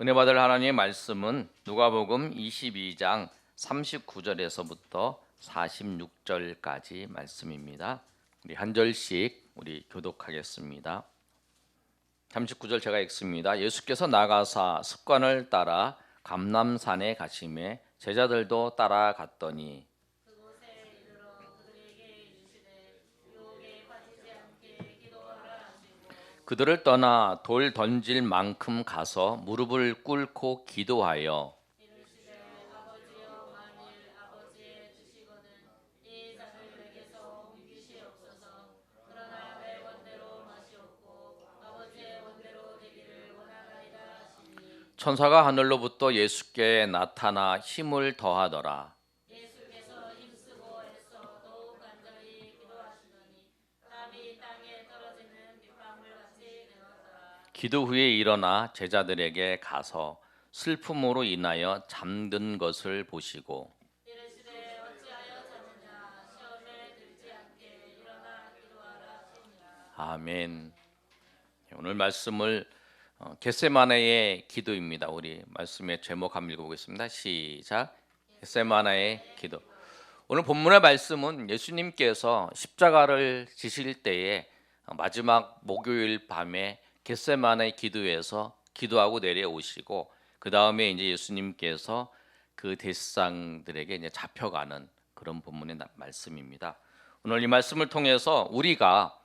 은혜 받을 하나님의 말씀은 누가복음 22장 39절에서부터 46절까지 말씀입니다. 우리 한 절씩 우리 교독하겠습니다. 39절 제가 읽습니다. 예수께서 나가사 습관을 따라 감남산에 가심에 제자들도 따라갔더니 그들을 떠나 돌 던질 만큼 가서 무릎을 꿇고 기도하여 천사가 하늘로부터 예수께 나타나 힘을 더하더라. 기도 후에 일어나 제자들에게 가서 슬픔으로 인하여 잠든 것을 보시고 아멘. 오늘 말씀을 어, 겟세마네의 기도입니다. 우리 말씀의 제목 한번 읽어보겠습니다. 시작. 겟세마네의 기도. 오늘 본문의 말씀은 예수님께서 십자가를 지실 때에 마지막 목요일 밤에 겟세마네 기도에서 기도하고 내려오시고 그 다음에 이제 예수님께서 그 대상들에게 이제 잡혀가는 그런 본문의 나- 말씀입니다. 오늘 이 말씀을 통해서 우리가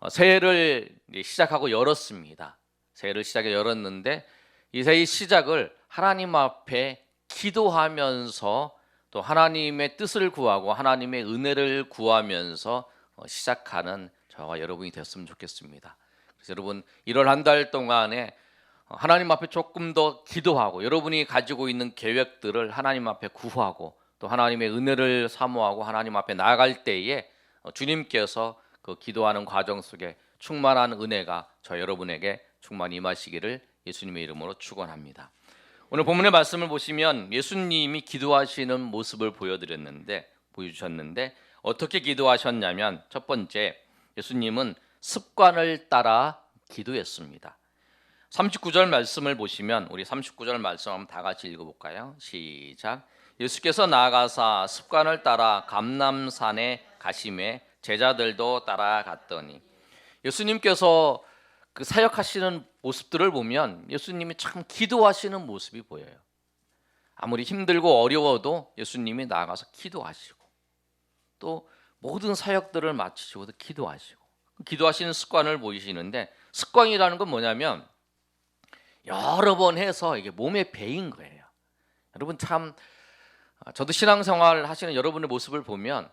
어, 새해를 시작하고 열었습니다. 새해를 시작해 열었는데 이 새해 시작을 하나님 앞에 기도하면서 또 하나님의 뜻을 구하고 하나님의 은혜를 구하면서 어, 시작하는 저와 여러분이 됐으면 좋겠습니다. 여러분 1월 한 달 동안에 어, 하나님 앞에 조금 더 기도하고 여러분이 가지고 있는 계획들을 하나님 앞에 구하고 또 하나님의 은혜를 사모하고 하나님 앞에 나아갈 때에 어, 주님께서 그 기도하는 과정 속에 충만한 은혜가 저 여러분에게 충만히 임하시기를 예수님의 이름으로 축원합니다. 오늘 본문의 말씀을 보시면 예수님이 기도하시는 모습을 보여드렸는데 보여주셨는데 어떻게 기도하셨냐면 첫 번째 예수님은 습관을 따라 기도했습니다. 39절 말씀을 보시면 우리 39절 말씀 한번 다 같이 읽어 볼까요? 시작. 예수께서 나아가사 습관을 따라 감남산에 가심에 제자들도 따라갔더니 예수님께서 그 사역하시는 모습들을 보면 예수님이 참 기도하시는 모습이 보여요. 아무리 힘들고 어려워도 예수님이 나아가서 기도하시고 또 모든 사역들을 마치시고도 기도하시고 기도하시는 습관을 보이시는데 습관이라는 건 뭐냐면 여러 번 해서 이게 몸에 배인 거예요. 여러분 참 아, 저도 신앙생활 하시는 여러분의 모습을 보면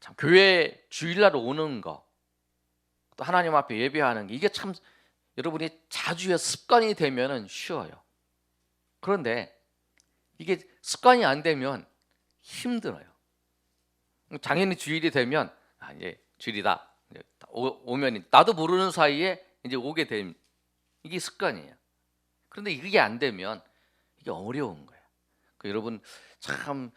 참 교회 주일날 오는 거, 또 하나님 앞에 예배하는 게 이게 참 여러분이 자주의 습관이 되면은 쉬워요. 그런데 이게 습관이 안 되면 힘들어요. 당연히 주일이 되면 아 이제 주일이다 오, 오면 나도 모르는 사이에 이제 오게 됨 이게 습관이에요. 그런데 이게 안 되면 이게 어려운 거예요. 그 여러분 참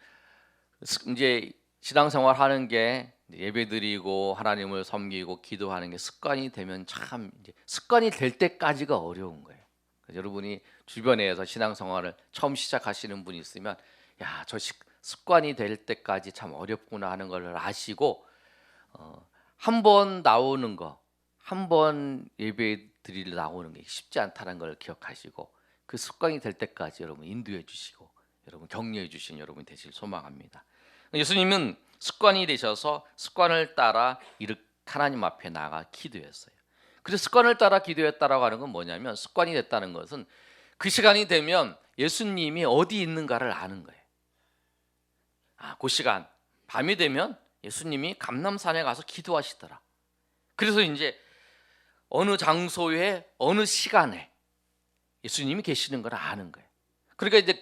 스- 이제 신앙생활 하는 게 예배드리고 하나님을 섬기고 기도하는 게 습관이 되면 참 이제 습관이 될 때까지가 어려운 거예요. 여러분이 주변에서 신앙생활을 처음 시작하시는 분이 있으면 야 저 습관이 될 때까지 참 어렵구나 하는 걸 아시고 어, 한 번 나오는 거, 한 번 예배 드리러 나오는 게 쉽지 않다는 걸 기억하시고 그 습관이 될 때까지 여러분 인도해 주시고 여러분 격려해 주신 여러분이 되실 소망합니다. 예수님은 습관이 되셔서 습관을 따라 하나님 앞에 나가 기도했어요. 그래서 습관을 따라 기도했다라고 하는 건 뭐냐면 습관이 됐다는 것은 그 시간이 되면 예수님이 어디 있는가를 아는 거예요. 아, 그 시간 밤이 되면 예수님이 감남산에 가서 기도하시더라. 그래서 이제 어느 장소에 어느 시간에 예수님이 계시는 걸 아는 거예요. 그러니까 이제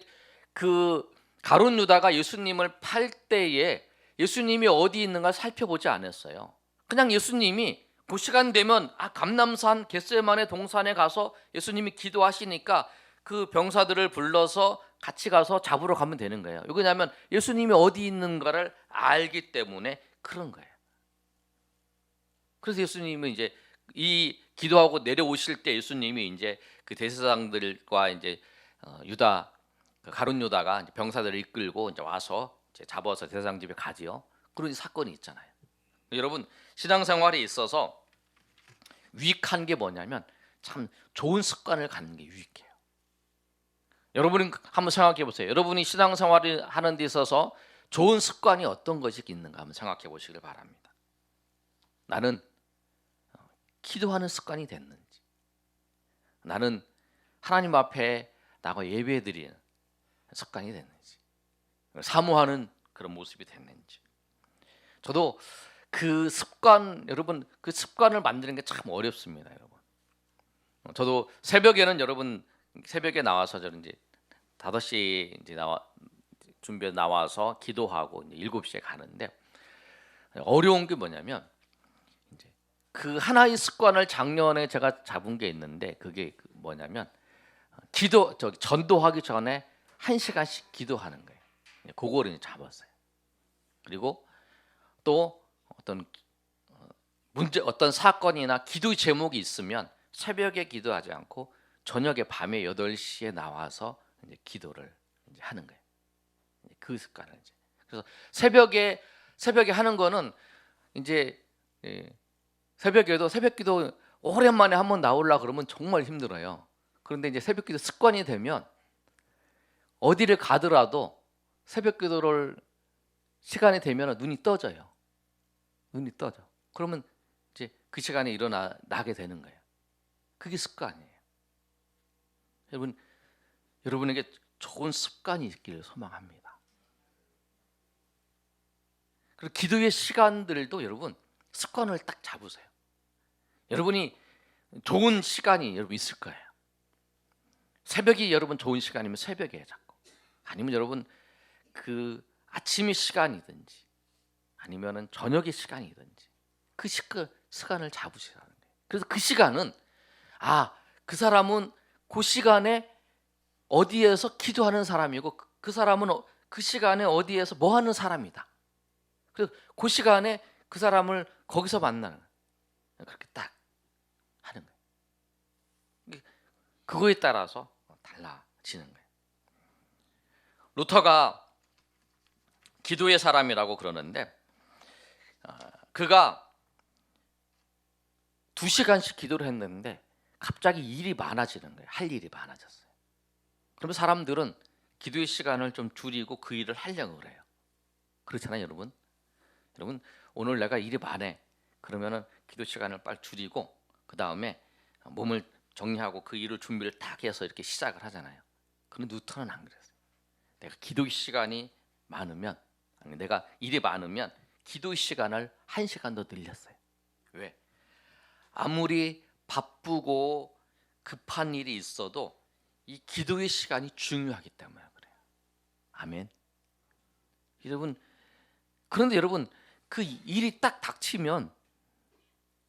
그 가론 유다가 예수님을 팔 때에 예수님이 어디 있는가 살펴보지 않았어요. 그냥 예수님이 그 시간 되면 아 감남산 겟세만의 동산에 가서 예수님이 기도하시니까 그 병사들을 불러서 같이 가서 잡으러 가면 되는 거예요. 왜냐하면 예수님이 어디 있는가를 알기 때문에 그런 거예요. 그래서 예수님은 이제 이 기도하고 내려오실 때 예수님이 이제 그 대세상들과 이제 어, 유다 그 가룟 유다가 병사들을 이끌고 이제 와서 이제 잡아서 대상 집에 가지요. 그런 사건이 있잖아요. 여러분 신앙생활에 있어서 유익한 게 뭐냐면 참 좋은 습관을 갖는 게 유익해요. 여러분은 한번 생각해 보세요. 여러분이 신앙생활을 하는 데 있어서 좋은 습관이 어떤 것이 있는가 한번 생각해 보시길 바랍니다. 나는 어, 기도하는 습관이 됐는지, 나는 하나님 앞에 나가 예배드리는 습관이 됐는지, 사모하는 그런 모습이 됐는지. 저도 그 습관 여러분 그 습관을 만드는 게 참 어렵습니다, 여러분. 어, 저도 새벽에는 여러분 새벽에 나와서 저는 이제 5시 이제 나와 준비해 나와서 기도하고 이제 7시에 가는데 어려운 게 뭐냐면 이제 그 하나의 습관을 작년에 제가 잡은 게 있는데 그게 그 뭐냐면 기도 저 전도하기 전에 한 시간씩 기도하는 거예요. 그거를 잡았어요. 그리고 또 어떤 어, 문제 어떤 사건이나 기도 제목이 있으면 새벽에 기도하지 않고 저녁에 밤에 8시에 나와서 이제 기도를 이제 하는 거예요. 그 습관을 이제. 그래서 새벽에 새벽에 하는 거는 이제 예, 새벽에도 새벽기도 오랜만에 한번 나올라 그러면 정말 힘들어요. 그런데 이제 새벽기도 습관이 되면 어디를 가더라도 새벽기도를 시간이 되면 눈이 떠져요. 눈이 떠져. 그러면 이제 그 시간에 일어나 나게 되는 거예요. 그게 습관이에요. 여러분 여러분에게 좋은 습관이 있기를 소망합니다. 그리고 기도의 시간들도 여러분 습관을 딱 잡으세요. 여러분이 좋은 시간이 여러분 있을 거예요. 새벽이 여러분 좋은 시간이면 새벽에 잡고 아니면 여러분 그 아침의 시간이든지 아니면은 저녁의 시간이든지 그 시간 시간을 잡으시라는 거예요. 그래서 그 시간은 아 그 사람은 그 시간에 어디에서 기도하는 사람이고 그- 그 사람은 어- 그 시간에 어디에서 뭐 하는 사람이다. 그래서 그 시간에 그 사람을 거기서 만나는. 그렇게 딱 하는 거예요. 그거에 따라서 달라지는 거예요. 루터가 기도의 사람이라고 그러는데 아, 그가 두 시간씩 기도를 했는데 갑자기 일이 많아지는 거예요. 할 일이 많아졌어요. 그러면 사람들은 기도의 시간을 좀 줄이고 그 일을 하려고 그래요. 그렇잖아요, 여러분. 여러분 오늘 내가 일이 많아. 그러면은 기도 시간을 빨리 줄이고 그 다음에 몸을 정리하고 그 일을 준비를 딱 해서 이렇게 시작을 하잖아요. 그런데 뉴턴은 안 그랬어요. 내가 기도 시간이 많으면 아니, 내가 일이 많으면 기도 시간을 한 시간 더 늘렸어요. 왜? 아무리 바쁘고 급한 일이 있어도 이 기도의 시간이 중요하기 때문에 그래요. 아멘. 여러분 그런데 여러분 그 일이 딱 닥치면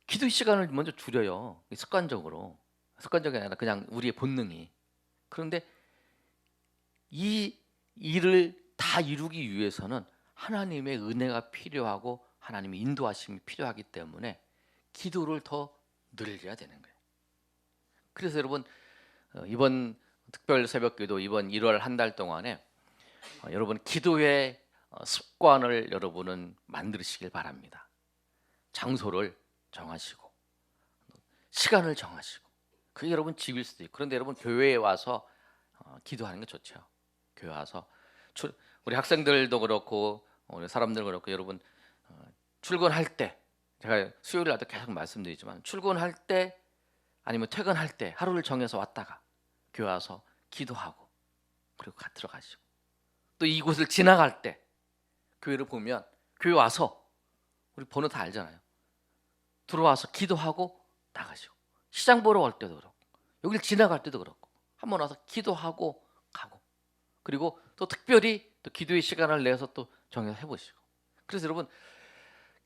기도 시간을 먼저 줄여요. 습관적으로 습관적이 아니라 그냥 우리의 본능이. 그런데 이 일을 다 이루기 위해서는 하나님의 은혜가 필요하고 하나님의 인도하심이 필요하기 때문에 기도를 더 늘려야 되는 거예요. 그래서 여러분 어, 이번 특별 새벽기도 이번 1월 한 달 동안에 어, 여러분 기도의 어, 습관을 여러분은 만드시길 바랍니다. 장소를 정하시고 시간을 정하시고 그게 여러분 집일 수도 있고 그런데 여러분 교회에 와서 어, 기도하는 게 좋죠. 교회 와서 출, 우리 학생들도 그렇고 우리 사람들 그렇고 여러분 어, 출근할 때 제가 수요일 날도 계속 말씀드리지만 출근할 때 아니면 퇴근할 때 하루를 정해서 왔다가 교회 와서 기도하고 그리고 가 들어가시고 또 이곳을 지나갈 때 교회를 보면 교회 와서 우리 번호 다 알잖아요. 들어와서 기도하고 나가시고 시장 보러 갈 때도 그렇고 여기를 지나갈 때도 그렇고 한 번 와서 기도하고 가고 그리고 또 특별히 또 기도의 시간을 내서 또 정해서 해보시고 그래서 여러분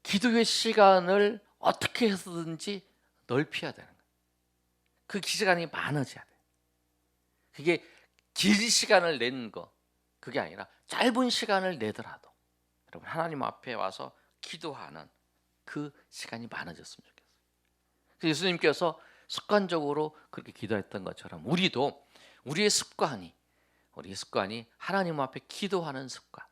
기도의 시간을 어떻게 해서든지 넓혀야 되는 거예요. 그 시간이 많아져야 돼요. 그게 긴 시간을 내는 거 그게 아니라 짧은 시간을 내더라도 여러분 하나님 앞에 와서 기도하는 그 시간이 많아졌으면 좋겠어요. 예수님께서 습관적으로 그렇게 기도했던 것처럼 우리도 우리의 습관이 우리 습관이 하나님 앞에 기도하는 습관.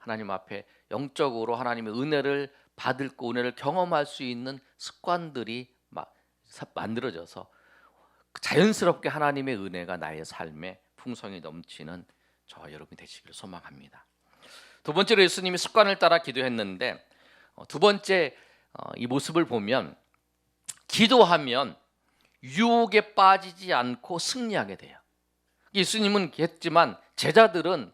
하나님 앞에 영적으로 하나님의 은혜를 받을 거 은혜를 경험할 수 있는 습관들이 막 만들어져서 자연스럽게 하나님의 은혜가 나의 삶에 풍성이 넘치는 저와 여러분이 되시기를 소망합니다. 두 번째로 예수님이 습관을 따라 기도했는데 어, 두 번째 어, 이 모습을 보면 기도하면 유혹에 빠지지 않고 승리하게 돼요. 예수님은 했지만 제자들은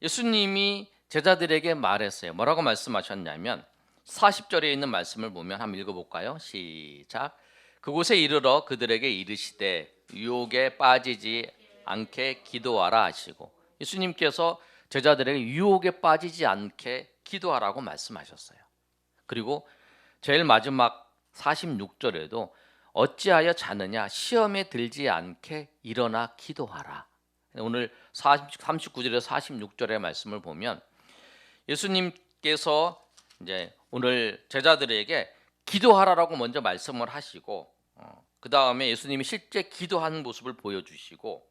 예수님이 제자들에게 말했어요. 뭐라고 말씀하셨냐면 40절에 있는 말씀을 보면 한번 읽어볼까요? 시작. 그곳에 이르러 그들에게 이르시되 유혹에 빠지지 않게 기도하라 하시고 예수님께서 제자들에게 유혹에 빠지지 않게 기도하라고 말씀하셨어요. 그리고 제일 마지막 46절에도 어찌하여 자느냐 시험에 들지 않게 일어나 기도하라. 오늘 40, 39절에서 46절의 말씀을 보면 예수님께서 이제 오늘 제자들에게 기도하라라고 먼저 말씀을 하시고 어, 그 다음에 예수님이 실제 기도하는 모습을 보여주시고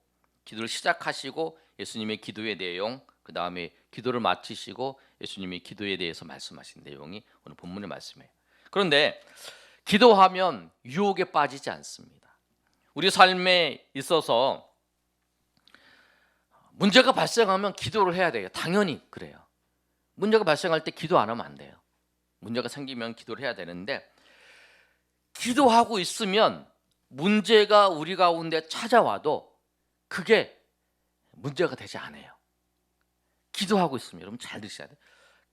기도를 시작하시고 예수님의 기도의 내용 그 다음에 기도를 마치시고 예수님이 기도에 대해서 말씀하신 내용이 오늘 본문의 말씀이에요. 그런데 기도하면 유혹에 빠지지 않습니다. 우리 삶에 있어서 문제가 발생하면 기도를 해야 돼요. 당연히 그래요. 문제가 발생할 때 기도 안 하면 안 돼요. 문제가 생기면 기도를 해야 되는데 기도하고 있으면 문제가 우리 가운데 찾아와도 그게 문제가 되지 않아요. 기도하고 있으면 여러분 잘 들으셔야 돼요.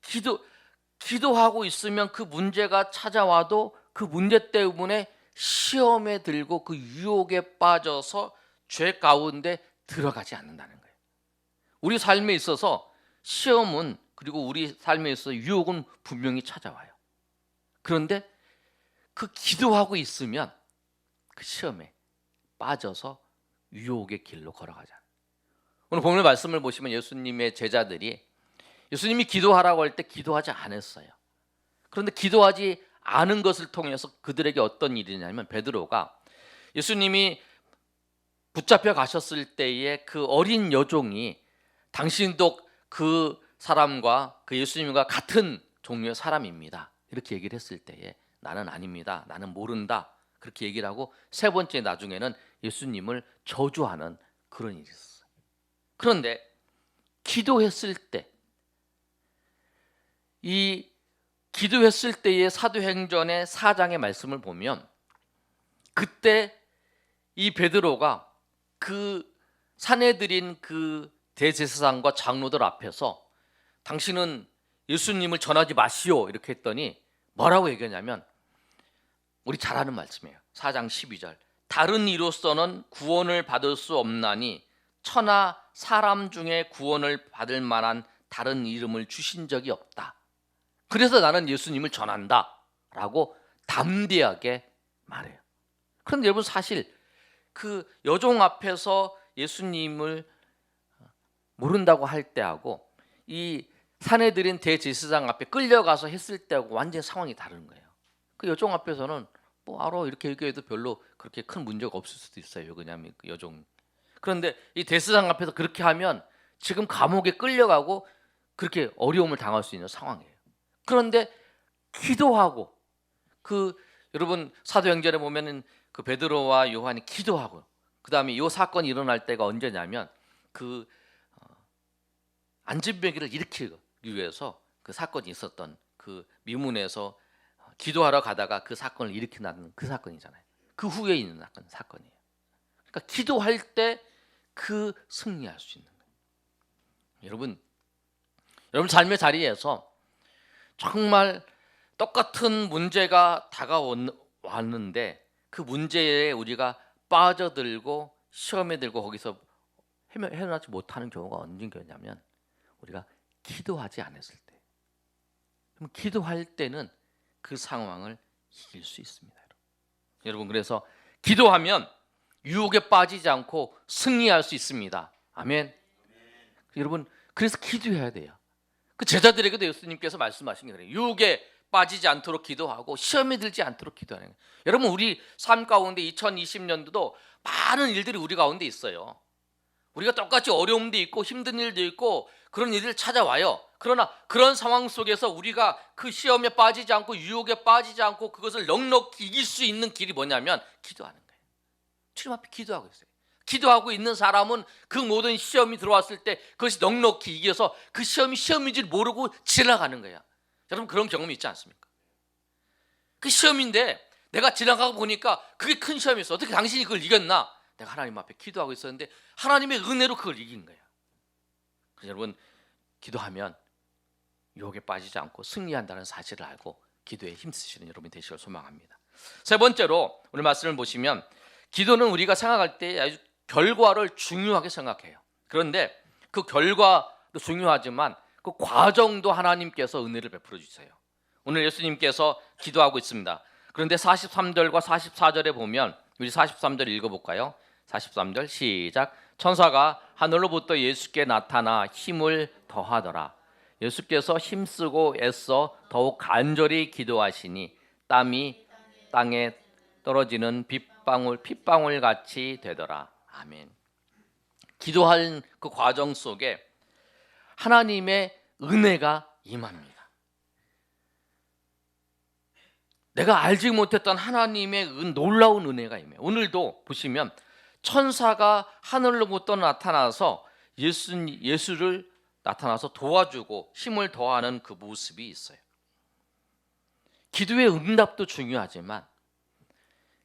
기도 기도하고 있으면 그 문제가 찾아와도 그 문제 때문에 시험에 들고 그 유혹에 빠져서 죄 가운데 들어가지 않는다는 거예요. 우리 삶에 있어서 시험은 그리고 우리 삶에 있어서 유혹은 분명히 찾아와요. 그런데 그 기도하고 있으면 그 시험에 빠져서 유혹의 길로 걸어가잖아요. 오늘 본문 말씀을 보시면 예수님의 제자들이 예수님이 기도하라고 할 때 기도하지 않았어요. 그런데 기도하지 않은 것을 통해서 그들에게 어떤 일이냐면 베드로가 예수님이 붙잡혀 가셨을 때에 그 어린 여종이 당신도 그 사람과 그 예수님과 같은 종류의 사람입니다. 이렇게 얘기를 했을 때에 나는 아닙니다. 나는 모른다. 그렇게 얘기를 하고 세 번째 나중에는 예수님을 저주하는 그런 일이 있었어요. 그런데 기도했을 때 이 기도했을 때의 사도행전의 4장의 말씀을 보면 그때 이 베드로가 그 사내들인 그 대제사장과 장로들 앞에서 당신은 예수님을 전하지 마시오 이렇게 했더니 뭐라고 얘기하냐면 우리 잘 아는 말씀이에요. 4장 12절. 다른 이로서는 구원을 받을 수 없나니 천하 사람 중에 구원을 받을 만한 다른 이름을 주신 적이 없다. 그래서 나는 예수님을 전한다라고 담대하게 말해요. 그런데 여러분 사실 그 여종 앞에서 예수님을 모른다고 할 때하고 이 사내들인 대제사장 앞에 끌려가서 했을 때하고 완전히 상황이 다른 거예요. 그 여종 앞에서는 뭐 알아 이렇게 얘기해도 별로 그렇게 큰 문제가 없을 수도 있어요. 그냐면 그 여종. 그런데 이 대제사장 앞에서 그렇게 하면 지금 감옥에 끌려가고 그렇게 어려움을 당할 수 있는 상황이에요. 그런데 기도하고 그 여러분 사도행전에 보면은 그 베드로와 요한이 기도하고 그 다음에 이 사건이 일어날 때가 언제냐면 그 안진뱅이를 일으키기 위해서 그 사건이 있었던 그 미문에서 기도하러 가다가 그 사건을 일으키는 그 사건이잖아요. 그 후에 있는 사건 사건이에요. 그러니까 기도할 때 그 승리할 수 있는 거예요. 여러분, 여러분 삶의 자리에서 정말 똑같은 문제가 다가왔는데 그 문제에 우리가 빠져들고 시험에 들고 거기서 헤어나지 못하는 경우가 언젠가냐면 우리가 기도하지 않았을 때. 그럼 기도할 때는 그 상황을 이길 수 있습니다. 여러분 그래서 기도하면 유혹에 빠지지 않고 승리할 수 있습니다. 아멘. 여러분 그래서 기도해야 돼요. 그 제자들에게도 예수님께서 말씀하신 게 그래요. 유혹에 빠지지 않도록 기도하고 시험에 들지 않도록 기도하는 거예요. 여러분 우리 삶 가운데 2020년도도 많은 일들이 우리 가운데 있어요. 우리가 똑같이 어려움도 있고 힘든 일도 있고 그런 일들 찾아와요. 그러나 그런 상황 속에서 우리가 그 시험에 빠지지 않고 유혹에 빠지지 않고 그것을 넉넉히 이길 수 있는 길이 뭐냐면 기도하는 거예요. 주님 앞에 기도하고 있어요. 기도하고 있는 사람은 그 모든 시험이 들어왔을 때 그것이 넉넉히 이겨서 그 시험이 시험인지 모르고 지나가는 거야. 여러분 그런 경험이 있지 않습니까? 그 시험인데 내가 지나가고 보니까 그게 큰 시험이었어. 어떻게 당신이 그걸 이겼나? 내가 하나님 앞에 기도하고 있었는데 하나님의 은혜로 그걸 이긴 거야. 여러분 기도하면 유혹에 빠지지 않고 승리한다는 사실을 알고 기도에 힘쓰시는 여러분이 되시길 소망합니다. 세 번째로 오늘 말씀을 보시면 기도는 우리가 생각할 때 아주 결과를 중요하게 생각해요. 그런데 그 결과도 중요하지만 그 과정도 하나님께서 은혜를 베풀어 주세요. 오늘 예수님께서 기도하고 있습니다. 그런데 43절과 44절에 보면 우리 43절 읽어볼까요? 43절 시작. 천사가 하늘로부터 예수께 나타나 힘을 더하더라. 예수께서 힘쓰고 애써 더욱 간절히 기도하시니 땀이 땅에 떨어지는 빗방울 핏방울 같이 되더라. 아멘. 기도하는 그 과정 속에 하나님의 은혜가 임합니다. 내가 알지 못했던 하나님의 은, 놀라운 은혜가 임해요. 오늘도 보시면 천사가 하늘로부터 나타나서 예수, 예수를 나타나서 도와주고 힘을 더하는 그 모습이 있어요. 기도의 응답도 중요하지만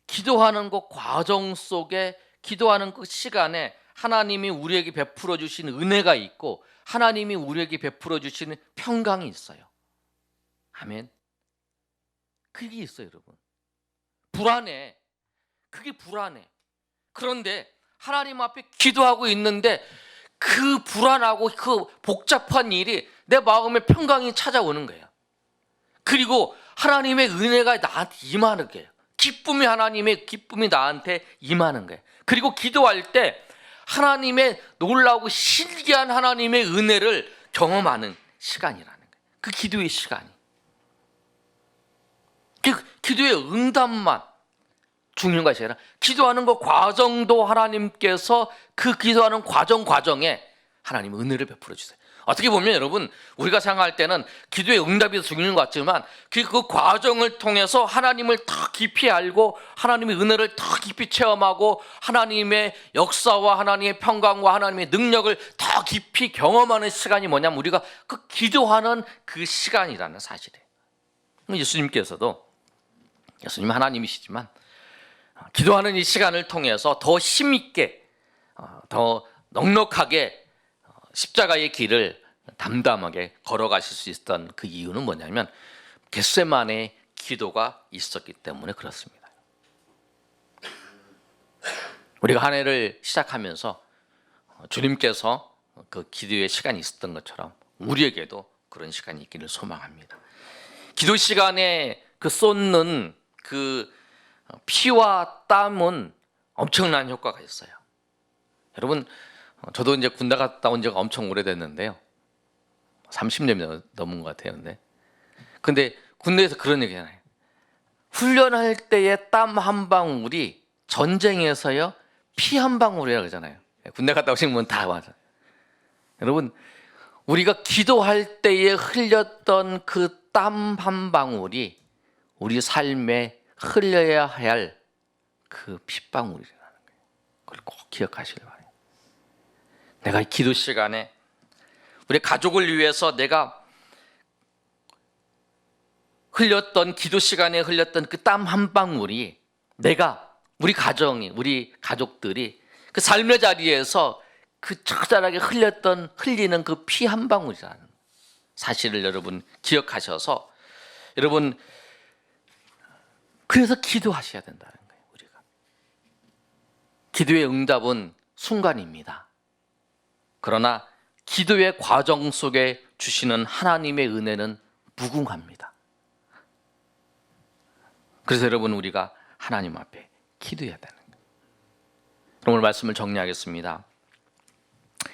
기도하는 그 과정 속에 기도하는 그 시간에 하나님이 우리에게 베풀어 주신 은혜가 있고 하나님이 우리에게 베풀어 주시는 평강이 있어요. 아멘. 그게 있어요, 여러분. 불안해. 그게 불안해. 그런데 하나님 앞에 기도하고 있는데 그 불안하고 그 복잡한 일이 내 마음에 평강이 찾아오는 거예요. 그리고 하나님의 은혜가 나한테 임하는 거예요. 기쁨이 하나님의 기쁨이 나한테 임하는 거예요. 그리고 기도할 때 하나님의 놀라고 신기한 하나님의 은혜를 경험하는 시간이라는 거예요. 그 기도의 시간이. 그 기도의 응답만 중요한 것이 아니라 기도하는 그 과정도 하나님께서 그 기도하는 과정 과정에 하나님 은혜를 베풀어 주세요. 어떻게 보면 여러분 우리가 생각할 때는 기도의 응답이 더 중요한 것 같지만 그, 그 과정을 통해서 하나님을 더 깊이 알고 하나님의 은혜를 더 깊이 체험하고 하나님의 역사와 하나님의 평강과 하나님의 능력을 더 깊이 경험하는 시간이 뭐냐면 우리가 그 기도하는 그 시간이라는 사실이에요. 예수님께서도 예수님 하나님이시지만 기도하는 이 시간을 통해서 더 힘있게 어, 더 넉넉하게 어, 십자가의 길을 담담하게 걸어가실 수 있었던 그 이유는 뭐냐면 겟세만의 기도가 있었기 때문에 그렇습니다. 우리가 한 해를 시작하면서 어, 주님께서 그 기도의 시간이 있었던 것처럼 우리에게도 그런 시간이 있기를 소망합니다. 기도 시간에 그 쏟는 그 피와 땀은 엄청난 효과가 있어요. 여러분, 저도 이제 군대 갔다 온 지가 엄청 오래됐는데요. 30년이 넘은 것 같아요. 근데, 근데 군대에서 그런 얘기잖아요. 훈련할 때의 땀 한 방울이 전쟁에서요 피 한 방울이라 그러잖아요. 군대 갔다 오신 분 다 맞아. 여러분, 우리가 기도할 때에 흘렸던 그 땀 한 방울이 우리 삶에 흘려야 할 그 핏방울이라는 거예요. 그걸 꼭 기억하시길 바래요. 내가 기도 시간에 우리 가족을 위해서 내가 흘렸던 기도 시간에 흘렸던 그 땀 한 방울이 내가 우리 가정이 우리 가족들이 그 삶의 자리에서 그 처절하게 흘렸던 흘리는 그 피 한 방울이라는 사실을 여러분 기억하셔서 여러분 그래서 기도하셔야 된다는 거예요, 우리가. 기도의 응답은 순간입니다. 그러나 기도의 과정 속에 주시는 하나님의 은혜는 무궁합니다. 그래서 여러분 우리가 하나님 앞에 기도해야 되는 거예요. 오늘 말씀을 정리하겠습니다.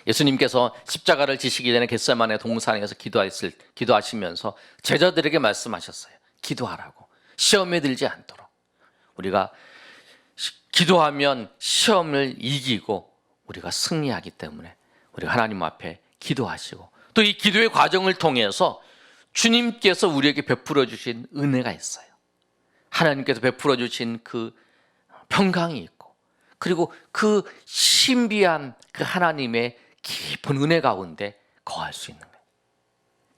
예수님께서 십자가를 지시기 전에 겟세만의 동산에서 기도했을 기도하시면서 제자들에게 말씀하셨어요. 기도하라고. 시험에 들지 않도록 우리가 기도하면 시험을 이기고 우리가 승리하기 때문에 우리가 하나님 앞에 기도하시고 또 이 기도의 과정을 통해서 주님께서 우리에게 베풀어 주신 은혜가 있어요. 하나님께서 베풀어 주신 그 평강이 있고 그리고 그 신비한 그 하나님의 깊은 은혜 가운데 거할 수 있는 거예요.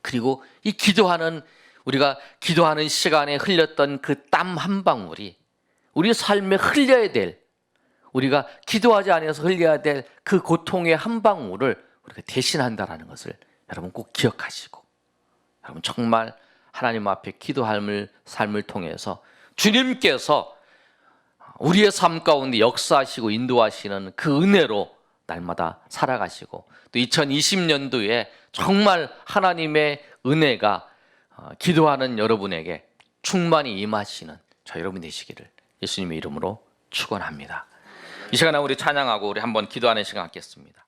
그리고 이 기도하는 우리가 기도하는 시간에 흘렸던 그 땀 한 방울이 우리 삶에 흘려야 될 우리가 기도하지 않아서 흘려야 될 그 고통의 한 방울을 우리가 대신한다라는 것을 여러분 꼭 기억하시고 여러분 정말 하나님 앞에 기도함을 삶을 통해서 주님께서 우리의 삶 가운데 역사하시고 인도하시는 그 은혜로 날마다 살아가시고 또 2020년도에 정말 하나님의 은혜가 어, 기도하는 여러분에게 충만히 임하시는 저 여러분 되시기를 예수님의 이름으로 축원합니다. 이 시간에 우리 찬양하고 우리 한번 기도하는 시간 갖겠습니다.